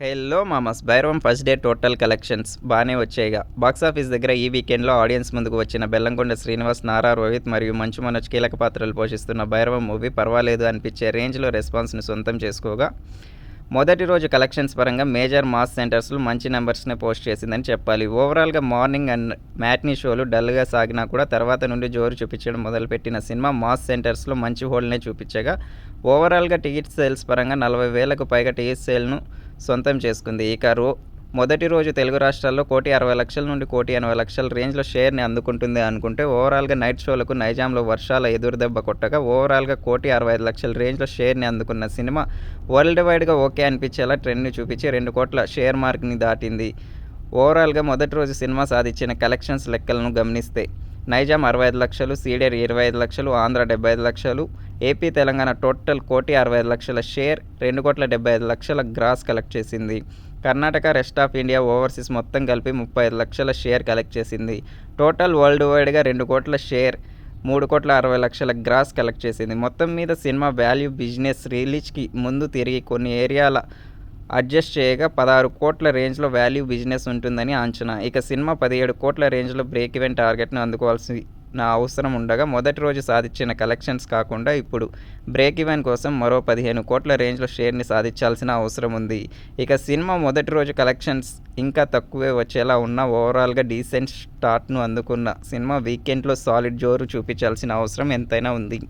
Hello మామస్ Bhairavam first day total collections. బాగానే వచ్చాయిగా. Box office దగ్గర ఈ వీకెండ్లో ఆడియన్స్ ముందుకు వచ్చిన బెల్లంకొండ శ్రీనివాస్ నారా రోహిత్ మరియు మంచు మనోజ్ కీలక పాత్రలు పోషిస్తున్న భైరవం మూవీ పర్వాలేదు అనిపించే రేంజ్లో రెస్పాన్స్ని సొంతం చేసుకోగా మొదటి రోజు కలెక్షన్స్ పరంగా మేజర్ మాస్ సెంటర్స్లో మంచి నెంబర్స్నే పోస్ట్ చేసిందని చెప్పాలి. ఓవరాల్గా మార్నింగ్ అండ్ మ్యాట్నీ షోలు డల్గా సాగినా కూడా తర్వాత నుండి జోరు చూపించడం మొదలుపెట్టిన సినిమా మాస్ సెంటర్స్లో మంచి హోల్డ్నే చూపించగా ఓవరాల్గా టికెట్ సేల్స్ పరంగా నలభై వేలకు పైగా టికెట్ సేల్ను సొంతం చేసుకుంది. ఇక రో మొదటి రోజు తెలుగు రాష్ట్రాల్లో కోటి అరవై లక్షల నుండి కోటి ఎనభై లక్షల రేంజ్లో షేర్ని అందుకుంటుంది అనుకుంటే ఓవరాల్గా నైట్ షోలకు నైజాంలో వర్షాల ఎదురుదెబ్బ కొట్టగా ఓవరాల్గా కోటి అరవై ఐదు లక్షల రేంజ్లో షేర్ని అందుకున్న సినిమా వరల్డ్ వైడ్గా ఓకే అనిపించేలా ట్రెండ్ని చూపించి రెండు కోట్ల షేర్ మార్క్ని దాటింది. ఓవరాల్గా మొదటి రోజు సినిమా సాధించిన కలెక్షన్స్ లెక్కలను గమనిస్తే నైజాం అరవై ఐదు లక్షలు సీడెర్ ఇరవై ఐదు లక్షలు ఆంధ్ర డెబ్బై ఐదు లక్షలు ఏపీ తెలంగాణ టోటల్ కోటి అరవై ఐదు లక్షల షేర్ రెండు కోట్ల డెబ్బై ఐదు లక్షల గ్రాస్ కలెక్ట్ చేసింది. Karnataka rest of India overseas మొత్తం కలిపి ముప్పై ఐదు లక్షల షేర్ కలెక్ట్ చేసింది. టోటల్ వరల్డ్ వైడ్గా రెండు కోట్ల షేర్ మూడు కోట్ల అరవై లక్షల గ్రాస్ కలెక్ట్ చేసింది. మొత్తం మీద సినిమా వాల్యూ బిజినెస్ రిలీజ్కి ముందు తిరిగి కొన్ని ఏరియాల అడ్జస్ట్ చేయగా పదహారు కోట్ల రేంజ్లో వాల్యూ బిజినెస్ ఉంటుందని అంచనా. ఇక సినిమా పదిహేడు కోట్ల రేంజ్లో బ్రేక్ ఈవెన్ టార్గెట్ను అందుకోవాల్సి నా అవసరం ఉండగా మొదటి రోజు సాధించిన కలెక్షన్స్ కాకుండా ఇప్పుడు బ్రేక్ ఈవెన్ కోసం మరో పదిహేను కోట్ల రేంజ్లో షేర్ని సాధించాల్సిన అవసరం ఉంది. ఇక సినిమా మొదటి రోజు కలెక్షన్స్ ఇంకా తక్కువే వచ్చేలా ఉన్న ఓవరాల్గా డీసెంట్ స్టార్ట్ను అందుకున్న సినిమా వీకెండ్లో సాలిడ్ జోరు చూపించాల్సిన అవసరం ఎంతైనా ఉంది.